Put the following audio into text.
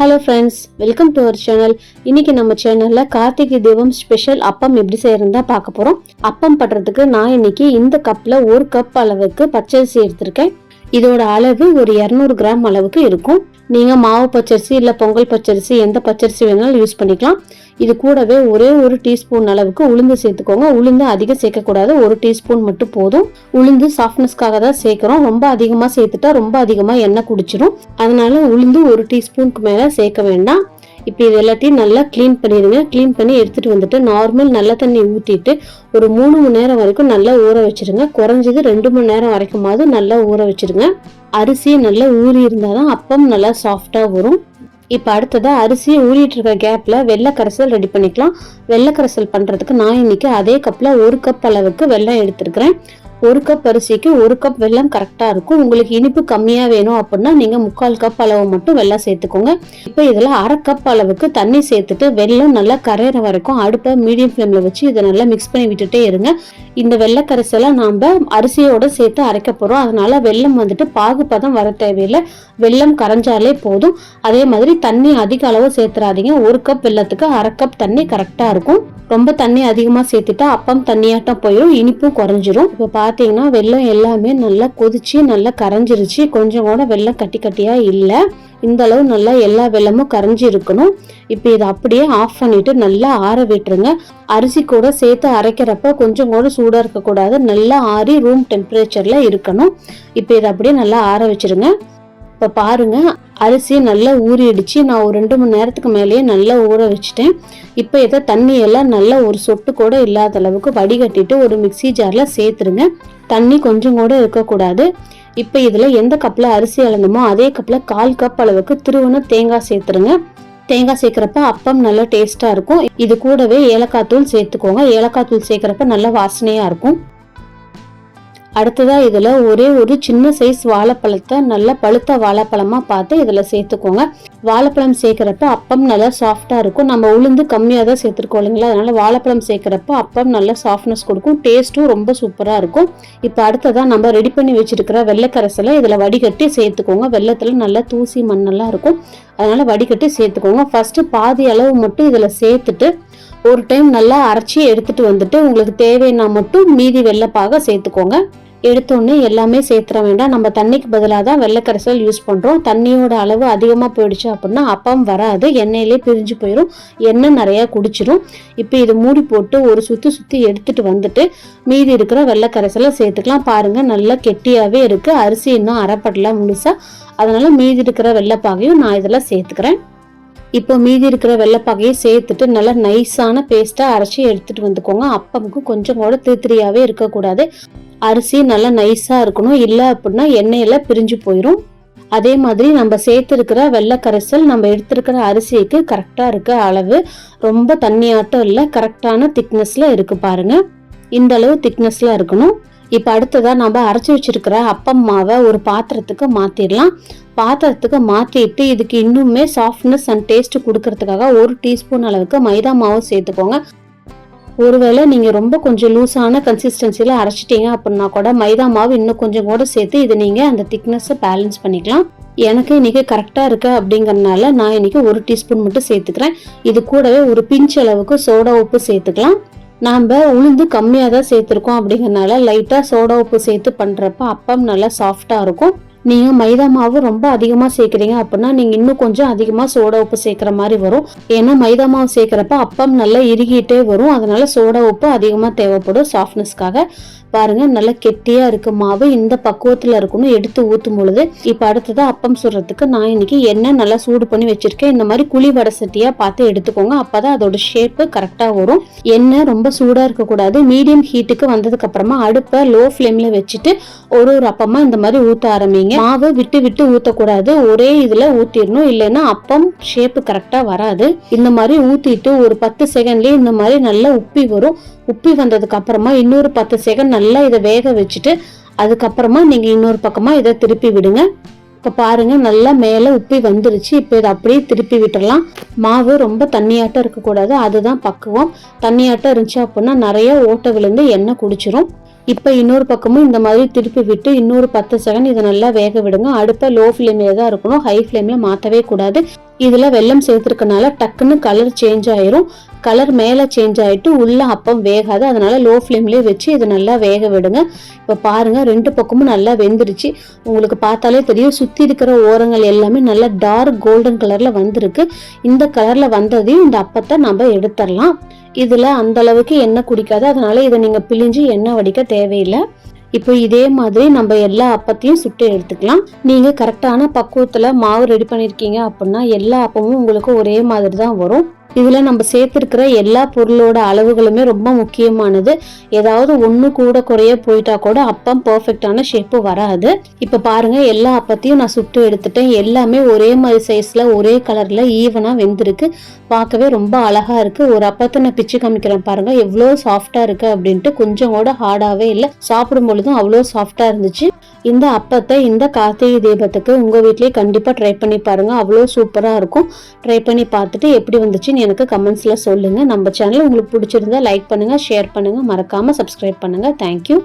Hello friends welcome to our channel இன்னைக்கு நம்ம சேனல்ல கார்த்திகை தீபம் ஸ்பெஷல் அப்பம் எப்படி செய்யறதா பார்க்க போறோம். அப்பம் பண்றதுக்கு நான் இன்னைக்கு இந்த கப்ல ஒரு கப் அளவுக்கு பச்சரிசி எடுத்திருக்கேன். இதோட அளவு ஒரு இரநூறு கிராம் அளவுக்கு இருக்கும். நீங்கள் மாவு பச்சரிசி இல்லை பொங்கல் பச்சரிசி எந்த பச்சரிசி வேணாலும் யூஸ் பண்ணிக்கலாம். இது கூடவே ஒரே ஒரு டீஸ்பூன் அளவுக்கு உளுந்து சேர்த்துக்கோங்க. உளுந்து அதிகம் சேர்க்கக்கூடாது. ஒரு டீஸ்பூன் மட்டும் போதும். உளுந்து சாஃப்ட்னஸ்க்காக தான் சேர்க்குறோம். ரொம்ப அதிகமாக சேர்த்துட்டா ரொம்ப அதிகமாக எண்ணெய் குடிச்சிடும் அதனால உளுந்து ஒரு டீஸ்பூனுக்கு மேலே சேர்க்க வேண்டாம். இப்போ இது எல்லாத்தையும் நல்லா க்ளீன் பண்ணிடுங்க. க்ளீன் பண்ணி எடுத்துகிட்டு வந்துட்டு நார்மல் நல்ல தண்ணி ஊற்றிட்டு ஒரு மூணு மணி நேரம் வரைக்கும் நல்லா ஊற வச்சிருங்க. குறைஞ்சது ரெண்டு மணி நேரம் வரைக்குமாவது நல்லா ஊற வச்சிருங்க. அரிசியை நல்லா ஊறி இருந்தால் தான் அப்பம் நல்லா சாஃப்டாக வரும். இப்போ அடுத்ததாக அரிசியை ஊறிட்டு இருக்க கேப்பில் வெள்ளை கரைசல் ரெடி பண்ணிக்கலாம். வெள்ளை கரைசல் பண்ணுறதுக்கு நான் இன்றைக்கி அதே கப்பில் ஒரு கப் அளவுக்கு வெள்ளம் எடுத்துருக்கிறேன். ஒரு கப் அரிசிக்கு ஒரு கப் வெல்லம் கரெக்டாக இருக்கும். உங்களுக்கு இனிப்பு கம்மியாக வேணும் அப்படின்னா நீங்கள் முக்கால் கப் அளவு மட்டும் வெள்ளம் சேர்த்துக்கோங்க. இப்போ இதில் அரை கப் அளவுக்கு தண்ணி சேர்த்துட்டு வெல்லம் நல்லா கரையிற வரைக்கும் அடுப்பை மீடியம் ஃப்ளேமில் வச்சு இதை நல்லா மிக்ஸ் பண்ணி விட்டுட்டே இருங்க. இந்த வெள்ளை கரைசலை நாம் அரிசியோட சேர்த்து அரைக்க போகிறோம் அதனால வெல்லம் வந்துட்டு பாகுபதம் வர தேவையில்லை. வெள்ளம் கரைஞ்சாலே போதும். அதே மாதிரி தண்ணி அதிக அளவு சேர்த்துறாதீங்க. ஒரு கப் வெல்லத்துக்கு அரை கப் தண்ணி கரெக்டாக இருக்கும். ரொம்ப தண்ணி அதிகமாக சேர்த்துட்டா அப்பம் தண்ணியாட்டம் போயிடும் இனிப்பும் குறைஞ்சிரும். இப்போ பார்த்தீங்கன்னா வெள்ளம் எல்லாமே நல்லா கொதிச்சு நல்லா கரைஞ்சிருச்சு. கொஞ்சம் கூட வெள்ளம் கட்டி கட்டியாக இல்லை. இந்த அளவு நல்லா எல்லா வெள்ளமும் கரைஞ்சி இருக்கணும் இப்போ இதை அப்படியே ஆஃப் பண்ணிட்டு நல்லா ஆற விட்டுருங்க. அரிசி கூட சேர்த்து அரைக்கிறப்ப கொஞ்சம் கூட சூடாக இருக்கக்கூடாது. நல்லா ஆறி ரூம் டெம்பரேச்சரில் இருக்கணும். இப்போ இதை அப்படியே நல்லா ஆற வச்சிருங்க. இப்போ பாருங்க அரிசியை நல்லா ஊறிடுச்சு. நான் ஒரு ரெண்டு மணி நேரத்துக்கு மேலேயே நல்லா ஊற வச்சுட்டேன். இப்போ இதை தண்ணியெல்லாம் நல்லா ஒரு சொட்டு கூட இல்லாத அளவுக்கு வடிகட்டிட்டு ஒரு மிக்ஸி ஜாரில் சேர்த்துருங்க. தண்ணி கொஞ்சம் கூட இருக்கக்கூடாது. இப்போ இதில் எந்த கப்பில் அரிசி அளந்தமோ அதே கப்பில் கால் கப் அளவுக்கு திருவன தேங்காய் சேர்த்துருங்க. தேங்காய் சேர்க்குறப்ப அப்பம் நல்லா டேஸ்ட்டாக இருக்கும். இது கூடவே ஏலக்காய் தூள் சேர்த்துக்கோங்க. ஏலக்காய் தூள் சேர்க்குறப்ப நல்லா வாசனையாக இருக்கும். அடுத்ததாக இதில் ஒரே ஒரு சின்ன சைஸ் வாழைப்பழத்தை நல்ல பழுத்த வாழைப்பழமாக பார்த்து இதில் சேர்த்துக்கோங்க. வாழைப்பழம் சேர்க்குறப்ப அப்பம் நல்லா சாஃப்டாக இருக்கும். நம்ம உளுந்து கம்மியாக தான் சேர்த்துருக்கோம் இல்லைங்களா? அதனால் வாழைப்பழம் சேர்க்குறப்ப அப்பம் நல்லா சாஃப்ட்னஸ் கொடுக்கும். டேஸ்ட்டும் ரொம்ப சூப்பராக இருக்கும். இப்போ அடுத்ததாக நம்ம ரெடி பண்ணி வச்சுருக்கிற வெள்ளைக்கரசலை இதில் வடிகட்டி சேர்த்துக்கோங்க. வெள்ளத்தில் நல்லா தூசி மண்ணெல்லாம் இருக்கும். அதனால் வடிகட்டி சேர்த்துக்கோங்க. ஃபஸ்ட்டு பாதி அளவு மட்டும் இதில் சேர்த்துட்டு ஒரு டைம் நல்லா அரைச்சி எடுத்துட்டு வந்துட்டு உங்களுக்கு தேவைன்னா மட்டும் மீதி வெள்ளைப்பாக சேர்த்துக்கோங்க. எடுத்தோடனே எல்லாமே சேர்த்துற வேண்டாம். நம்ம தண்ணிக்கு பதிலாக தான் வெள்ளைக்கரைசல் யூஸ் பண்ணுறோம் தண்ணியோட அளவு அதிகமாக போயிடுச்சு அப்படின்னா அப்பம் வராது. எண்ணெயிலே பிரிஞ்சு போயிடும் எண்ணெய் நிறையா குடிச்சிரும். இப்போ இது மூடி போட்டு ஒரு சுற்றி சுற்றி எடுத்துகிட்டு வந்துட்டு மீதி இருக்கிற வெள்ளைக்கரைசலை சேர்த்துக்கலாம். பாருங்கள் நல்லா கெட்டியாகவே இருக்குது அரிசி இன்னும் அரைப்படல முழுசாக அதனால் மீதி இருக்கிற வெள்ளைப்பாகையும் நான் இதெல்லாம் சேர்த்துக்கிறேன். இப்போ மீதி இருக்கிற வெள்ளைப்பாகையை சேர்த்துட்டு நல்லா நைஸான பேஸ்ட்டாக அரைச்சி எடுத்துட்டு வந்துக்கோங்க. அப்பமுக்கு கொஞ்சம் கூட திருத்திரியாவே இருக்கக்கூடாது. அரிசி நல்லா நைஸாக இருக்கணும். இல்லை அப்படின்னா எண்ணெயில் பிரிஞ்சு போயிடும் அதே மாதிரி நம்ம சேர்த்துருக்கிற வெள்ளை கரைசல் நம்ம எடுத்துருக்கிற அரிசிக்கு கரெக்டாக இருக்க அளவு. ரொம்ப தண்ணியாட்டம் இல்லை. கரெக்டான திக்னஸில் இருக்கு பாருங்க. இந்த அளவு திக்னஸில் இருக்கணும். இப்போ அடுத்ததாக நம்ம அரைச்சி வச்சிருக்கிற அப்பம் மாவை ஒரு பாத்திரத்துக்கு மாற்றிடலாம் பாத்திரத்துக்கு மாற்றிட்டு இதுக்கு இன்னுமே சாஃப்ட்னஸ் அண்ட் டேஸ்ட் கொடுக்கறதுக்காக ஒரு டீஸ்பூன் அளவுக்கு மைதா மாவு சேர்த்துக்கோங்க. ஒருவேளை நீங்கள் ரொம்ப கொஞ்சம் லூஸான கன்சிஸ்டன்சியில் அரைச்சிட்டீங்க அப்படின்னா கூட மைதா மாவு இன்னும் கொஞ்சம் கூட சேர்த்து இது நீங்கள் அந்த திக்னஸை பேலன்ஸ் பண்ணிக்கலாம். எனக்கு இன்றைக்கி கரெக்டாக இருக்குது அப்படிங்கறனால நான் இன்றைக்கி ஒரு டீஸ்பூன் மட்டும் சேர்த்துக்கிறேன். இது கூடவே ஒரு பிஞ்ச் அளவுக்கு சோடா உப்பு சேர்த்துக்கலாம். நாம் உளுந்து கம்மியாக தான் சேர்த்துருக்கோம் அப்படிங்கறனால லைட்டாக சோடா உப்பு சேர்த்து பண்ணுறப்ப அப்பம் நல்லா சாஃப்டாக இருக்கும். நீங்கள் மைதா மாவு ரொம்ப அதிகமாக சேர்க்குறீங்க அப்படின்னா நீங்கள் இன்னும் கொஞ்சம் அதிகமாக சோடா உப்பு சேர்க்குற மாதிரி வரும். ஏன்னா மைதா மாவு சேர்க்குறப்ப அப்பம் நல்லா இறுகிட்டே வரும். அதனால சோடா உப்பு அதிகமாக தேவைப்படும் சாஃப்ட்னஸ்க்காக பாருங்கள் நல்லா கெட்டியாக இருக்கு மாவு. இந்த பக்குவத்தில் இருக்கணும். எடுத்து ஊற்றும் பொழுது இப்போ அடுத்தது அப்பம் சுடுறதுக்கு நான் இன்னைக்கு எண்ணெய் நல்லா சூடு பண்ணி வச்சிருக்கேன். இந்த மாதிரி குழி வடை சட்டியாக பார்த்து எடுத்துக்கோங்க. அப்போ தான் அதோட ஷேப்பு கரெக்டாக வரும். எண்ணெய் ரொம்ப சூடாக இருக்கக்கூடாது. மீடியம் ஹீட்டுக்கு வந்ததுக்கப்புறமா அடுப்பை லோ ஃப்ளேமில் வச்சுட்டு ஒரு ஒரு அப்பமாக இந்த மாதிரி ஊற்ற ஆரம்பிங்க. மாவு விட்டு விட்டு ஊத்தக்கூடாது. ஒரே இதுல ஊத்திடணும். இல்லைன்னா அப்பம் ஷேப்பு கரெக்டா வராது. இந்த மாதிரி ஊத்திட்டு ஒரு பத்து செகண்ட்லயே இந்த மாதிரி நல்லா உப்பி வரும். உப்பி வந்ததுக்கு அப்புறமா இன்னொரு பத்து செகண்ட் நல்லா இதை வேக வச்சுட்டு அதுக்கப்புறமா நீங்க இன்னொரு பக்கமா இதை திருப்பி விடுங்க. இப்போ பாருங்க நல்லா மேலே உப்பி வந்துருச்சு. இப்போ இதை அப்படியே திருப்பி விட்டுறலாம். மாவு ரொம்ப தண்ணியாட்டம் இருக்கக்கூடாது. அதுதான் பக்குவம். தண்ணியாட்டம் இருந்துச்சு அப்படின்னா நிறைய ஓட்டை விழுந்து எண்ணெய் குடிச்சிரும். இப்போ இன்னொரு பக்கமும் இந்த மாதிரி திருப்பி விட்டு இன்னொரு பத்து செகண்ட் இதை நல்லா வேக விடுங்க. அடுப்பை லோ ஃப்ளேமில் தான் இருக்கணும். ஹை ஃப்ளேமில் மாற்றவே கூடாது. இதில் வெள்ளம் சேர்த்துருக்கனால டக்குன்னு கலர் சேஞ்ச் ஆயிரும். கலர் மேலே சேஞ்ச் ஆகிட்டு உள்ளே அப்பம் வேகாது. அதனால் லோ ஃப்ளேம்லேயே வச்சு இதை நல்லா வேக விடுங்க. இப்போ பாருங்கள் ரெண்டு பக்கமும் நல்லா வெந்துருச்சு. உங்களுக்கு பார்த்தாலே தெரியும் சுற்றி இருக்கிற ஓரங்கள் எல்லாமே நல்லா டார்க் கோல்டன் கலரில் வந்திருக்கு. இந்த கலரில் வந்ததையும் இந்த அப்பத்தை நம்ம எடுத்துடலாம். இதில் அந்த அளவுக்கு எண்ணெய் குடிக்காது. அதனால் இதை நீங்கள் பிழிஞ்சு எண்ணெய் வடிக்க தேவையில்லை. இப்போ இதே மாதிரி நம்ம எல்லா அப்பத்தையும் சுட்டு எடுத்துக்கலாம். நீங்கள் கரெக்டான பக்குவத்தில் மாவு ரெடி பண்ணியிருக்கீங்க அப்படின்னா எல்லா அப்பமும் உங்களுக்கு ஒரே மாதிரி தான் வரும். இதில் நம்ம சேர்த்துருக்கிற எல்லா பொருளோட அளவுகளுமே ரொம்ப முக்கியமானது. ஏதாவது ஒன்று கூட குறைய போயிட்டா கூட அப்பம் பர்ஃபெக்டான ஷேப்பு வராது. இப்போ பாருங்கள் எல்லா அப்பத்தையும் நான் சுட்டு எடுத்துட்டேன். எல்லாமே ஒரே மாதிரி சைஸில் ஒரே கலரில் ஈவனாக வெந்திருக்கு. பார்க்கவே ரொம்ப அழகாக இருக்குது ஒரு அப்பத்தை நான் பிச்சு காமிக்கிறேன் பாருங்கள் எவ்வளோ சாஃப்டாக இருக்குது அப்படின்ட்டு கொஞ்சம் கூட ஹார்டாகவே இல்லை. சாப்பிடும் பொழுதும் அவ்வளோ சாஃப்டாக இருந்துச்சு. இந்த அப்பத்தை இந்த கார்த்திகை தீபத்துக்கு உங்கள் வீட்லேயே கண்டிப்பாக ட்ரை பண்ணி பாருங்கள் அவ்வளோ சூப்பராக இருக்கும். ட்ரை பண்ணி பார்த்துட்டு எப்படி வந்துச்சு எனக்கு கமெண்ட்ஸில் சொல்லுங்க. நம்ம சேனல் உங்களுக்கு பிடிச்சிருந்தா லைக் பண்ணுங்க ஷேர் பண்ணுங்க. மறக்காம சப்ஸ்கிரைப் பண்ணுங்க. தேங்க்யூ